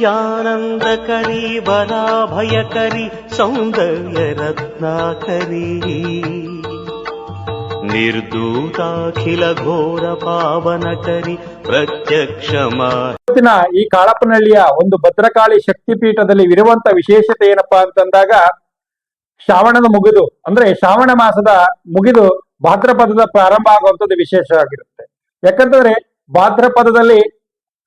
ನಿತ್ಯಾನಂದಕರಿ ಬಲಾಭಯಕರಿ ಸೌಂದರ್ಯ ರತ್ನಾಕರಿ ನಿರ್ದೂತಾಖಿಲ ಘೋರ ಪಾವನಕರಿ ಪ್ರತ್ಯಕ್ಷ ಮಾತಿನ ಈ ಕಾಳಪ್ಪನಹಳ್ಳಿಯ ಒಂದು ಭದ್ರಕಾಳಿ ಶಕ್ತಿಪೀಠದಲ್ಲಿ ಇರುವಂತ ವಿಶೇಷತೆ ಏನಪ್ಪಾ ಅಂತಂದಾಗ, ಶ್ರಾವಣದ ಮುಗಿದು, ಅಂದ್ರೆ ಶ್ರಾವಣ ಮಾಸದ ಮುಗಿದು ಭಾದ್ರಪದದ ಪ್ರಾರಂಭ ಆಗುವಂಥದ್ದು ವಿಶೇಷವಾಗಿರುತ್ತೆ. ಯಾಕಂತಂದ್ರೆ ಭಾದ್ರಪದದಲ್ಲಿ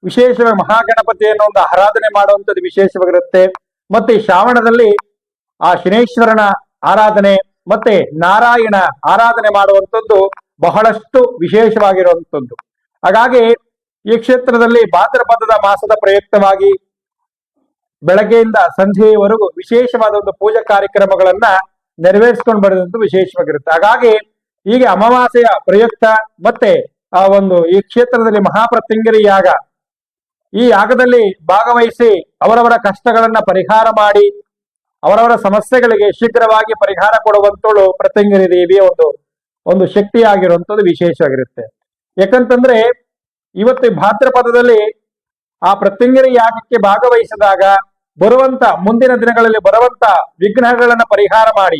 ವಿಶೇಷವಾಗಿ ಮಹಾಗಣಪತಿಯನ್ನು ಒಂದು ಆರಾಧನೆ ಮಾಡುವಂಥದ್ದು ವಿಶೇಷವಾಗಿರುತ್ತೆ. ಮತ್ತೆ ಶ್ರಾವಣದಲ್ಲಿ ಆ ಶನೇಶ್ವರನ ಆರಾಧನೆ, ಮತ್ತೆ ನಾರಾಯಣ ಆರಾಧನೆ ಮಾಡುವಂಥದ್ದು ಬಹಳಷ್ಟು ವಿಶೇಷವಾಗಿರುವಂಥದ್ದು. ಹಾಗಾಗಿ ಈ ಕ್ಷೇತ್ರದಲ್ಲಿ ಭಾದ್ರಪದದ ಮಾಸದ ಪ್ರಯುಕ್ತವಾಗಿ ಬೆಳಗ್ಗೆಯಿಂದ ಸಂಜೆಯವರೆಗೂ ವಿಶೇಷವಾದ ಒಂದು ಪೂಜಾ ಕಾರ್ಯಕ್ರಮಗಳನ್ನ ನೆರವೇರಿಸಿಕೊಂಡು ಬರೋದಂತೂ ವಿಶೇಷವಾಗಿರುತ್ತೆ. ಹಾಗಾಗಿ ಈಗ ಅಮಾವಾಸ್ಯೆಯ ಪ್ರಯುಕ್ತ ಮತ್ತೆ ಆ ಒಂದು ಈ ಕ್ಷೇತ್ರದಲ್ಲಿ ಮಹಾಪ್ರತ್ಯಂಗಿರಿ ಯಾಗ ಈ ಯಾಗದಲ್ಲಿ ಭಾಗವಹಿಸಿ ಅವರವರ ಕಷ್ಟಗಳನ್ನ ಪರಿಹಾರ ಮಾಡಿ ಅವರವರ ಸಮಸ್ಯೆಗಳಿಗೆ ಶೀಘ್ರವಾಗಿ ಪರಿಹಾರ ಕೊಡುವಂತಳು ಪ್ರತಿಂಗಿನಿ ದೇವಿಯ ಒಂದು ಒಂದು ಶಕ್ತಿಯಾಗಿರುವಂತದ್ದು ವಿಶೇಷವಾಗಿರುತ್ತೆ. ಯಾಕಂತಂದ್ರೆ ಇವತ್ತು ಭಾದ್ರಪದದಲ್ಲಿ ಆ ಪ್ರತ್ಯಂಗಿರಿ ಯಾಗಕ್ಕೆ ಭಾಗವಹಿಸಿದಾಗ ಬರುವಂತ ಮುಂದಿನ ದಿನಗಳಲ್ಲಿ ಬರುವಂತ ವಿಘ್ನಗಳನ್ನ ಪರಿಹಾರ ಮಾಡಿ.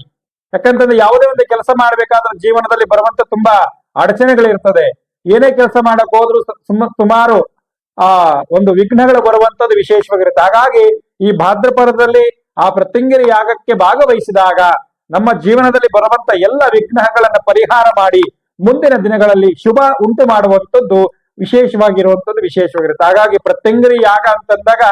ಯಾಕಂತಂದ್ರೆ ಯಾವುದೇ ಒಂದು ಕೆಲಸ ಮಾಡ್ಬೇಕಾದ್ರೆ ಜೀವನದಲ್ಲಿ ಬರುವಂತ ತುಂಬಾ ಅಡಚಣೆಗಳಿರ್ತದೆ. ಏನೇ ಕೆಲಸ ಮಾಡಕ್ ಹೋದ್ರು ಸುಮಾರು ಆ ಒಂದು ವಿಘ್ನಗಳು ಬರುವಂತದ್ದು ವಿಶೇಷವಾಗಿರುತ್ತೆ. ಹಾಗಾಗಿ ಈ ಭಾದ್ರಪದದಲ್ಲಿ ಆ ಪ್ರತ್ಯಂಗಿರಿ ಯಾಗಕ್ಕೆ ಭಾಗವಹಿಸಿದಾಗ ನಮ್ಮ ಜೀವನದಲ್ಲಿ ಬರುವಂತ ಎಲ್ಲ ವಿಘ್ನಗಳನ್ನ ಪರಿಹಾರ ಮಾಡಿ ಮುಂದಿನ ದಿನಗಳಲ್ಲಿ ಶುಭ ಉಂಟು ಮಾಡುವಂತದ್ದು ವಿಶೇಷವಾಗಿರುವಂಥದ್ದು ವಿಶೇಷವಾಗಿರುತ್ತೆ. ಹಾಗಾಗಿ ಪ್ರತ್ಯಂಗಿರಿ ಯಾಗ ಅಂತಂದಾಗ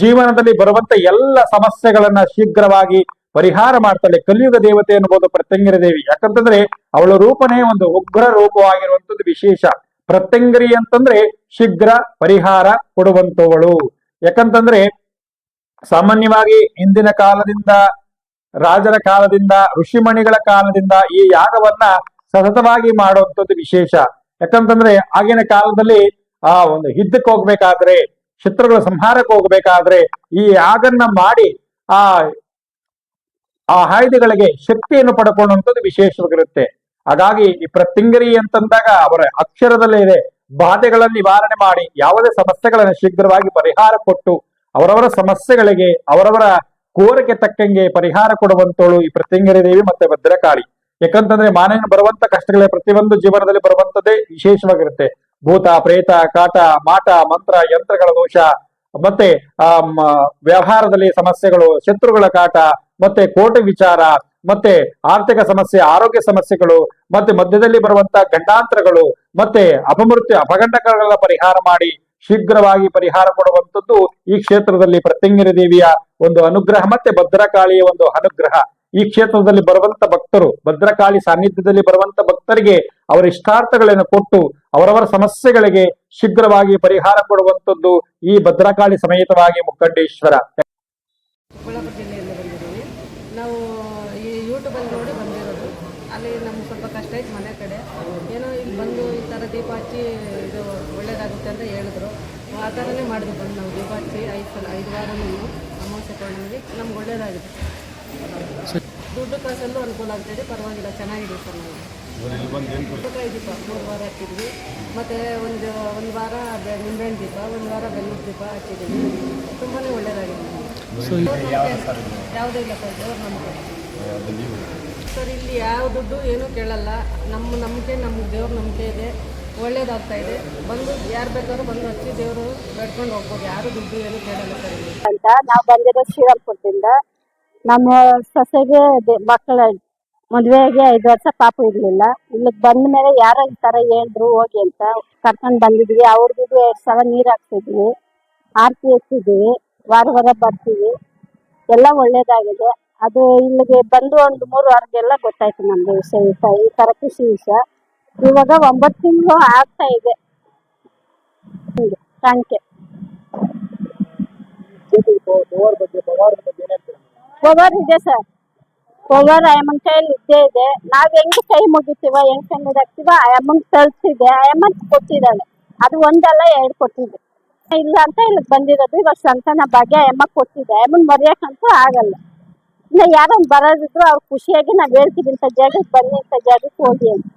ಜೀವನದಲ್ಲಿ ಬರುವಂತ ಎಲ್ಲ ಸಮಸ್ಯೆಗಳನ್ನ ಶೀಘ್ರವಾಗಿ ಪರಿಹಾರ ಮಾಡ್ತಾಳೆ ಕಲಿಯುಗ ದೇವತೆ ಅನ್ನಬಹುದು ಪ್ರತ್ಯಂಗಿರಿ ದೇವಿ. ಯಾಕಂತಂದ್ರೆ ಅವಳ ರೂಪನೇ ಒಂದು ಉಗ್ರ ರೂಪವಾಗಿರುವಂಥದ್ದು ವಿಶೇಷ. ಪ್ರತ್ಯಂಗಿರಿ ಅಂತಂದ್ರೆ ಶೀಘ್ರ ಪರಿಹಾರ ಕೊಡುವಂತವಳು. ಯಾಕಂತಂದ್ರೆ ಸಾಮಾನ್ಯವಾಗಿ ಇಂದಿನ ಕಾಲದಿಂದ, ರಾಜರ ಕಾಲದಿಂದ, ಋಷಿಮಣಿಗಳ ಕಾಲದಿಂದ ಈ ಯಾಗವನ್ನ ಸತತವಾಗಿ ಮಾಡುವಂಥದ್ದು ವಿಶೇಷ. ಯಾಕಂತಂದ್ರೆ ಆಗಿನ ಕಾಲದಲ್ಲಿ ಆ ಒಂದು ಯುದ್ಧಕ್ಕೆ ಹೋಗ್ಬೇಕಾದ್ರೆ, ಶತ್ರುಗಳ ಸಂಹಾರಕ್ಕೆ ಹೋಗ್ಬೇಕಾದ್ರೆ ಈ ಯಾಗನ್ನ ಮಾಡಿ ಆ ಆ ಆಯುಧಗಳಿಗೆ ಶಕ್ತಿಯನ್ನು ಪಡ್ಕೊಳ್ಳುವಂಥದ್ದು ವಿಶೇಷವಾಗಿರುತ್ತೆ. ಹಾಗಾಗಿ ಈ ಪ್ರತಿಂಗರಿ ಅಂತಂದಾಗ ಅವರ ಅಕ್ಷರದಲ್ಲೇ ಇದೆ. ಬಾಧೆಗಳನ್ನು ನಿವಾರಣೆ ಮಾಡಿ ಯಾವುದೇ ಸಮಸ್ಯೆಗಳನ್ನು ಶೀಘ್ರವಾಗಿ ಪರಿಹಾರ ಕೊಟ್ಟು ಅವರವರ ಸಮಸ್ಯೆಗಳಿಗೆ ಅವರವರ ಕೋರಿಕೆ ತಕ್ಕಂಗೆ ಪರಿಹಾರ ಕೊಡುವಂತವಳು ಈ ಪ್ರತಿಂಗರಿ ದೇವಿ ಮತ್ತೆ ಭದ್ರಕಾಳಿ. ಯಾಕಂತಂದ್ರೆ ಮಾನವನ ಬರುವಂತ ಕಷ್ಟಗಳೇ ಪ್ರತಿಯೊಂದು ಜೀವನದಲ್ಲಿ ಬರುವಂತದ್ದೇ ವಿಶೇಷವಾಗಿರುತ್ತೆ. ಭೂತ, ಪ್ರೇತ, ಕಾಟ, ಮಾಟ, ಮಂತ್ರ, ಯಂತ್ರಗಳ ದೋಷ, ಮತ್ತೆ ಆ ವ್ಯವಹಾರದಲ್ಲಿ ಸಮಸ್ಯೆಗಳು, ಶತ್ರುಗಳ ಕಾಟ, ಮತ್ತೆ ಕೋಟೆ ವಿಚಾರ ಮತ್ತೆ ಆರ್ಥಿಕ ಸಮಸ್ಯೆ, ಆರೋಗ್ಯ ಸಮಸ್ಯೆಗಳು, ಮತ್ತೆ ಮಧ್ಯದಲ್ಲಿ ಬರುವಂತ ಗಂಡಾಂತರಗಳು, ಮತ್ತೆ ಅಪಮೃತ್ಯು ಅಪಗಂಡಕಗಳ ಪರಿಹಾರ ಮಾಡಿ ಶೀಘ್ರವಾಗಿ ಪರಿಹಾರ ಕೊಡುವಂಥದ್ದು ಈ ಕ್ಷೇತ್ರದಲ್ಲಿ ಪ್ರತ್ಯಂಗಿರಿ ದೇವಿಯ ಒಂದು ಅನುಗ್ರಹ ಮತ್ತೆ ಭದ್ರಕಾಳಿಯ ಒಂದು ಅನುಗ್ರಹ. ಈ ಕ್ಷೇತ್ರದಲ್ಲಿ ಬರುವಂತ ಭಕ್ತರು, ಭದ್ರಕಾಳಿ ಸಾನ್ನಿಧ್ಯದಲ್ಲಿ ಬರುವಂತ ಭಕ್ತರಿಗೆ ಅವರ ಇಷ್ಟಾರ್ಥಗಳನ್ನು ಕೊಟ್ಟು ಅವರವರ ಸಮಸ್ಯೆಗಳಿಗೆ ಶೀಘ್ರವಾಗಿ ಪರಿಹಾರ ಕೊಡುವಂಥದ್ದು ಈ ಭದ್ರಕಾಳಿ ಸಮೇತವಾಗಿ ಬಂದಿದ್ದೀವಿ. ನಾವು ಈ ಯೂಟ್ಯೂಬಲ್ಲಿ ನೋಡಿ ಬಂದಿರೋದು ಅಲ್ಲಿ ನಮ್ಗೆ ಸ್ವಲ್ಪ ಕಷ್ಟ ಆಯ್ತು ಮನೆ ಕಡೆ. ಏನೋ ಇಲ್ಲಿ ಬಂದು ಈ ಥರ ದೀಪ ಹಚ್ಚಿ ಇದು ಒಳ್ಳೇದಾಗುತ್ತೆ ಅಂತ ಹೇಳಿದ್ರು. ಆ ಥರನೇ ಮಾಡಿದ್ವಿ ಬಂದು ನಾವು. ದೀಪ ಹಚ್ಚಿ ಐದು ಸಲ ಐದು ವಾರನೂ ಅಮಾವಾಸ್ಯೆ ಪೌರ್ಣಮಿಗೆ ನಮ್ಗೆ ಒಳ್ಳೇದಾಗಿದೆ. ದುಡ್ಡು ಕಾಸಲ್ಲೂ ಅನುಕೂಲ ಆಗ್ತಿದೆ ಪರವಾಗಿಲ್ಲ ಚೆನ್ನಾಗಿದೆ ಸರ್ ನಾವು ದುಡ್ಡುಕಾಯಿ ದೀಪ ಮೂರು ವಾರ ಹಾಕಿದ್ವಿ ಮತ್ತು ಒಂದು ಒಂದು ವಾರ ನಿಂಬೆಹಣ್ಣು ದೀಪ ಒಂದು ವಾರ ಬೆಲ್ಲದ ದೀಪ ಹಚ್ಚಿದ್ದೀವಿ ತುಂಬಾ ಒಳ್ಳೇದಾಗಿದೆ. ಯಾವುದೇ ಇಲ್ಲ ಸರ್ ದೇವ್ರ ನಂಬಿಕೆ. ಸರ್, ಇಲ್ಲಿ ಯಾವ ದುಡ್ಡು ಏನೂ ಕೇಳಲ್ಲ. ನಮ್ಮ ನಂಬಿಕೆ, ನಮ್ಮ ದೇವ್ರ ನಂಬಿಕೆ ಇದೆ. ಒಳ್ಳೇದಾಗ್ತಾ ಇದೆ. ಬಂದು ಯಾರು ಬೇಕಾದ್ರು ಬಂದು ಹಚ್ಚಿ ದೇವರು ಬೇಡ್ಕೊಂಡು ಹೋಗ್ಬೋದು. ಯಾರು ದುಡ್ಡು ಏನು ಕೇಳಲ್ಲ ಸರ್ ಅಂತ ನಾವು ಬಂದಿರೋ ಶ್ರೀರಾಮ್ಪುರದಿಂದ. ನಮ್ಮ ಸೊಸೆಗೆ ಮಕ್ಕಳ ಮದುವೆಗೆ ಐದು ವರ್ಷ ಪಾಪ ಇರ್ಲಿಲ್ಲ. ಇಲ್ಲಿಗೆ ಬಂದ ಮೇಲೆ ಯಾರೋ ಈ ತರ ಹೇಳಿದ್ರು, ಹೋಗಿ ಅಂತ ಕರ್ಕೊಂಡ್ ಬಂದಿದ್ವಿ. ಅವ್ರಿಗೂ ಎರಡ್ ಸಲ ನೀರ್ ಹಾಕ್ತಿದ್ವಿ ಆರತಿ ಎತ್ತಿದ್ವಿ ವಾರ ವಾರ ಬರ್ತೀವಿ. ಎಲ್ಲ ಒಳ್ಳೇದಾಗಿದೆ. ಅದು ಇಲ್ಲಿಗೆ ಬಂದು ಒಂದು ಮೂರು ವಾರಗೆಲ್ಲ ಗೊತ್ತಾಯ್ತು ನಮ್ಗೆ ವಿಷಯ ಈ ತರ ಕೃಷಿ ವಿಷಯ. ಇವಾಗ ಒಂಬತ್ತು ತಿಂಗಳು ಆಗ್ತಾ ಇದೆ. ಯು ಪವರ್ ಇದೆ ಸರ್. ಪವರ್ ಆಯಮ್ಮನ ಕೈಯಲ್ಲಿ ಇದ್ದೇ ಇದೆ. ನಾವ್ ಹೆಂಗ್ ಕೈ ಮುಗಿತೀವ, ಹೆಂಗ್ ಕಣ್ಣೀರ್ ಹಾಕ್ತಿವ ಅಮ್ಮನ್ ತಲ್ಸಿದೆ. ಅಮ್ಮನ್ ಕೊಟ್ಟಿದ್ದಾಳೆ. ಅದು ಒಂದಲ್ಲ, ಎರಡು ಕೊಟ್ಟಿದೆ. ಇಲ್ಲ ಅಂತ ಇಲ್ಲಿ ಬಂದಿರೋದು ಇವಾಗ ಸಂತಾನ ಭಾಗ್ಯ ಅಮ್ಮ ಕೊಟ್ಟಿದೆ. ಅಮ್ಮನ್ ಮರೆಯಕ್ಕಂತೂ ಆಗಲ್ಲ. ಇನ್ನ ಯಾರೋ ಬರೋದಿದ್ರು ಅವ್ರು ಖುಷಿಯಾಗಿ ನಾವ್ ಹೇಳ್ತೀವಿ ಇಂಥ ಜಾಗಕ್ಕೆ ಬನ್ನಿ ಇಂಥ ಜಾಗಕ್ಕೆ ಹೋಗಿ ಅಂತ